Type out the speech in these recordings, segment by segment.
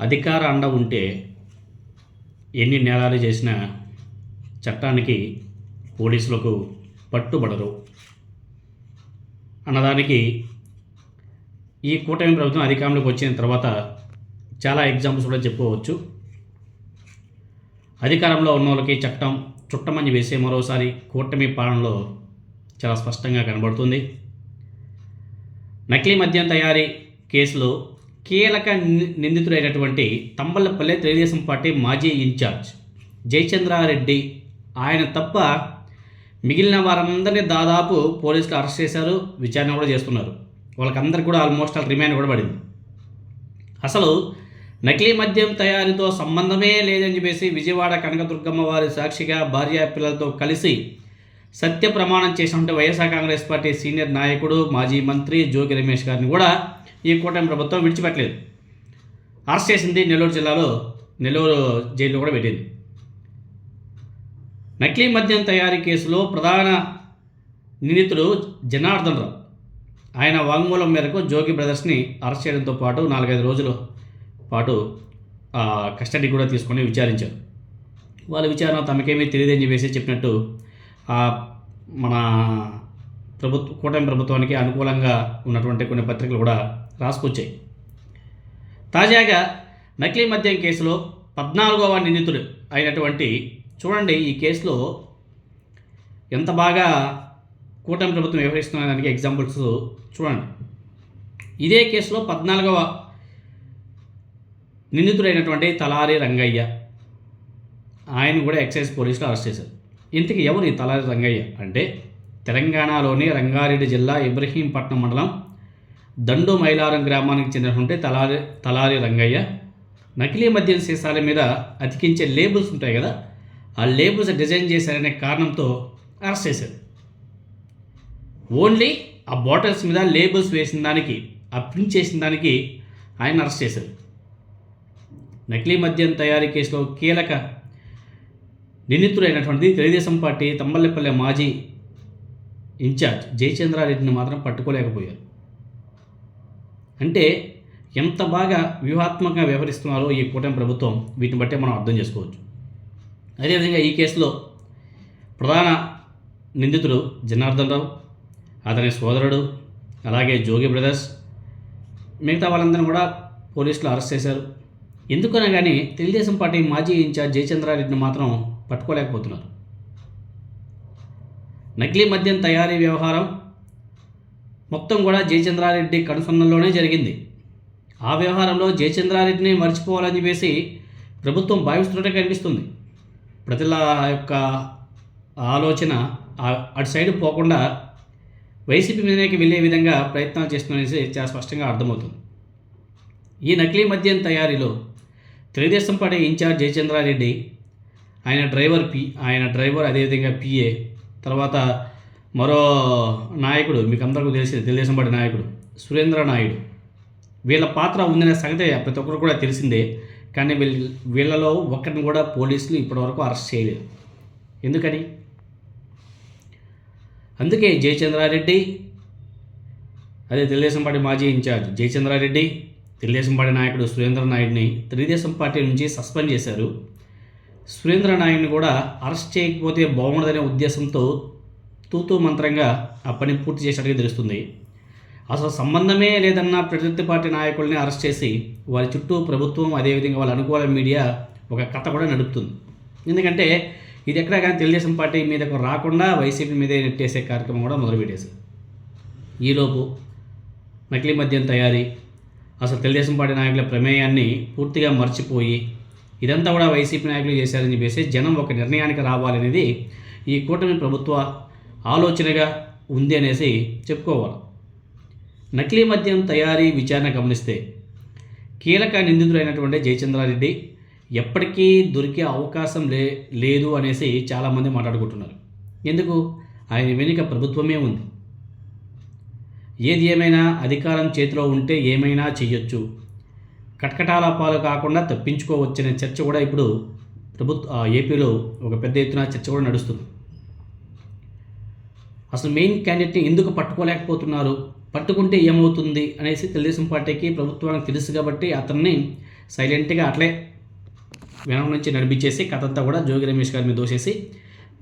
అధికార అండ ఉంటే ఎన్ని నేరాలు చేసినా చట్టానికి పోలీసులకు పట్టుబడరు. అన్నదానికి ఈ కూటమి ప్రభుత్వం అధికారంలోకి వచ్చిన తర్వాత చాలా ఎగ్జాంపుల్స్ కూడా చెప్పుకోవచ్చు. అధికారంలో ఉన్న వాళ్ళకి చట్టం చుట్టమని వేసే మరోసారి కూటమి పాలనలో చాలా స్పష్టంగా కనబడుతుంది. నకిలీ మద్యం తయారీ కేసులో కీలక ని- నిందితుడైనటువంటి తంబలపల్లె తెలుగుదేశం పార్టీ మాజీ ఇన్ఛార్జ్ జయచంద్రారెడ్డి. ఆయన తప్ప మిగిలిన వారందరినీ దాదాపు పోలీసులు అరెస్ట్ చేశారు విచారణ కూడా చేస్తున్నారు. వాళ్ళకందరికీ కూడా ఆల్మోస్ట్ ఆల్ రిమాండ్ కూడా పడింది. అసలు నకిలీ మద్యం తయారీతో సంబంధమే లేదని చెప్పేసి విజయవాడ కనకదుర్గమ్మ వారి సాక్షిగా భార్య పిల్లలతో కలిసి సత్య ప్రమాణం చేసినటువంటి వైఎస్ఆర్ కాంగ్రెస్ పార్టీ సీనియర్ నాయకుడు మాజీ మంత్రి జోగి రమేష్ గారిని కూడా ఈ కూటమి ప్రభుత్వం విడిచిపెట్టలేదు. అరెస్ట్ చేసింది నెల్లూరు జిల్లాలో నెల్లూరు జైల్లో కూడా పెట్టింది. నకిలీ మద్యం తయారీ కేసులో ప్రధాన నిందితుడు జనార్దన్ రావు ఆయన వాంగ్మూలం మేరకు జోగి బ్రదర్స్ని అరెస్ట్ చేయడంతో పాటు నాలుగైదు రోజుల పాటు ఆ, కస్టడీ కూడా తీసుకొని విచారించారు. వాళ్ళ విచారణ తమకేమీ తెలియదని చెప్పేసి చెప్పినట్టు మన ప్రభుత్వ కూటమి ప్రభుత్వానికి అనుకూలంగా ఉన్నటువంటి కొన్ని పత్రికలు కూడా రాసుకొచ్చాయి. తాజాగా నకిలీ మద్యం కేసులో పద్నాలుగవ నిందితుడు అయినటువంటి చూడండి ఈ కేసులో ఎంత బాగా కూటమి ప్రభుత్వం వ్యవహరిస్తున్న దానికి ఎగ్జాంపుల్స్ చూడండి. ఇదే కేసులో పద్నాలుగవ నిందితుడైనటువంటి తలారి రంగయ్య ఆయన కూడా ఎక్సైజ్ పోలీసులు అరెస్ట్ చేశారు. ఇంతకీ ఎవరు ఈ తలారి రంగయ్య? అంటే తెలంగాణలోని రంగారెడ్డి జిల్లా ఇబ్రహీంపట్నం మండలం దండు మైలారం గ్రామానికి చెందినటువంటి తలారి తలారి రంగయ్య నకిలీ మద్యం సీసాల మీద అతికించే లేబుల్స్ ఉంటాయి కదా ఆ లేబుల్స్ డిజైన్ చేశారనే కారణంతో అరెస్ట్ చేశారు. ఓన్లీ ఆ బాటిల్స్ మీద లేబుల్స్ వేసిన దానికి ఆ ప్రింట్ చేసిన దానికి ఆయన అరెస్ట్ చేశారు. నకిలీ మద్యం తయారీ కేసులో కీలక నిందితుడైనటువంటి తెలుగుదేశం పార్టీ తంబల్లపల్లె మాజీ ఇన్ఛార్జ్ జయచంద్రారెడ్డిని మాత్రం పట్టుకోలేకపోయారు. అంటే ఎంత బాగా వ్యూహాత్మకంగా వ్యవహరిస్తున్నారో ఈ కూటమి ప్రభుత్వం వీటిని బట్టే మనం అర్థం చేసుకోవచ్చు. అదేవిధంగా ఈ కేసులో ప్రధాన నిందితుడు జనార్దన్ రావు అతని సోదరుడు అలాగే జోగి బ్రదర్స్ మిగతా వాళ్ళందరినీ కూడా పోలీసులు అరెస్ట్ చేశారు. ఎందుకనే కానీ తెలుగుదేశం పార్టీ మాజీ ఇన్ఛార్జ్ జయచంద్రారెడ్డిని మాత్రం పట్టుకోలేకపోతున్నారు. నకిలీ మద్యం తయారీ వ్యవహారం మొత్తం కూడా జయచంద్రారెడ్డి కనుసన్నల్లోనే జరిగింది. ఆ వ్యవహారంలో జయచంద్రారెడ్డిని మర్చిపోవాలని చెప్పేసి ప్రభుత్వం భావిస్తున్నట్టే కనిపిస్తుంది. ప్రజల యొక్క ఆలోచన అటు సైడ్ పోకుండా వైసీపీ మీదకి వెళ్ళే విధంగా ప్రయత్నాలు చేస్తున్నారనేసి చాలా స్పష్టంగా అర్థమవుతుంది. ఈ నకిలీ మద్యం తయారీలో తెలుగుదేశం పార్టీ ఇన్ఛార్జ్ జయచంద్రారెడ్డి ఆయన డ్రైవర్ పి ఆయన డ్రైవర్ అదేవిధంగా పిఏ తర్వాత మరో నాయకుడు మీకు అందరికీ తెలిసింది తెలుగుదేశం పార్టీ నాయకుడు సురేంద్ర నాయుడు. వీళ్ళ పాత్ర ఉందనే సంగతి ప్రతి ఒక్కరు కూడా తెలిసిందే కానీ వీళ్ళ వీళ్ళలో ఒక్కరిని కూడా పోలీసులు ఇప్పటివరకు అరెస్ట్ చేయలేదు. ఎందుకని? అందుకే జయచంద్రారెడ్డి అదే తెలుగుదేశం పార్టీ మాజీ ఇన్ఛార్జ్ జయచంద్రారెడ్డి తెలుగుదేశం పార్టీ నాయకుడు సురేంద్ర నాయుడిని తెలుగుదేశం పార్టీ నుంచి సస్పెండ్ చేశారు. సురేంద్ర నాయుడిని కూడా అరెస్ట్ చేయకపోతే బాగుండదనే ఉద్దేశంతో తూతూ మంత్రంగా ఆ పని పూర్తి చేసినట్టుగా తెలుస్తుంది. అసలు సంబంధమే లేదన్న ప్రతిపక్ష పార్టీ నాయకుల్ని అరెస్ట్ చేసి వారి చుట్టూ ప్రభుత్వం అదేవిధంగా వాళ్ళ అనుకూల మీడియా ఒక కథ కూడా నడుపుతుంది. ఎందుకంటే ఇది ఎక్కడ కానీ తెలుగుదేశం పార్టీ మీదకు రాకుండా వైసీపీ మీదే నెట్టేసే కార్యక్రమం కూడా మొదలుపెట్టేసి ఈలోపు నకిలీ మద్యం తయారీ అసలు తెలుగుదేశం పార్టీ నాయకుల ప్రమేయాన్ని పూర్తిగా మర్చిపోయి ఇదంతా కూడా వైసీపీ నాయకులు చేశారని చెప్పేసి జనం ఒక నిర్ణయానికి రావాలనేది ఈ కూటమి ప్రభుత్వ ఆలోచనగా ఉంది అనేసి చెప్పుకోవాలి. నకిలీ మద్యం తయారీ విచారణ గమనిస్తే కీలక నిందితుడైనటువంటి జయచంద్రారెడ్డి ఎప్పటికీ దొరికే అవకాశం లే లేదు అనేసి చాలామంది మాట్లాడుకుంటున్నారు. ఎందుకు? ఆయన వెనుక ప్రభుత్వమే ఉంది. ఏది ఏమైనా అధికారం చేతిలో ఉంటే ఏమైనా చేయొచ్చు కటకటాల పాలు కాకుండా తప్పించుకోవచ్చనే చర్చ కూడా ఇప్పుడు ప్రభుత్వ ఆ, ఏపీలో ఒక పెద్ద ఎత్తున చర్చ కూడా నడుస్తుంది. అసలు మెయిన్ క్యాండిడేట్ని ఎందుకు పట్టుకోలేకపోతున్నారు? పట్టుకుంటే ఏమవుతుంది అనేసి తెలుగుదేశం పార్టీకి ప్రభుత్వానికి తెలుసు కాబట్టి అతన్ని సైలెంట్గా అట్లే వెనక నుంచి నడిపించేసి కథ అంతా కూడా జోగి రమేష్ గారి మీద దోసేసి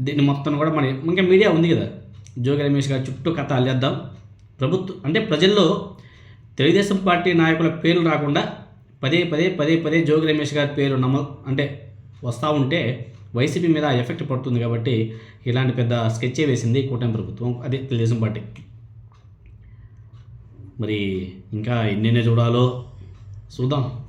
దీన్ని మొత్తం కూడా మన ఇంకా మీడియా ఉంది కదా జోగి రమేష్ గారి చుట్టూ కథ అల్లేద్దాం. ప్రభుత్వం అంటే ప్రజల్లో తెలుగుదేశం పార్టీ నాయకుల పేర్లు రాకుండా పదే పదే పదే పదే జోగి రమేష్ గారి పేరు నమ అంటే వస్తూ ఉంటే వైసీపీ మీద ఎఫెక్ట్ పడుతుంది కాబట్టి ఇలాంటి పెద్ద స్కెచ్ వేసింది కూటమి ప్రభుత్వం. అదే తెలుగుదేశం పార్టీ. మరి ఇంకా ఎన్నెన్నో చూడాలో చూద్దాం.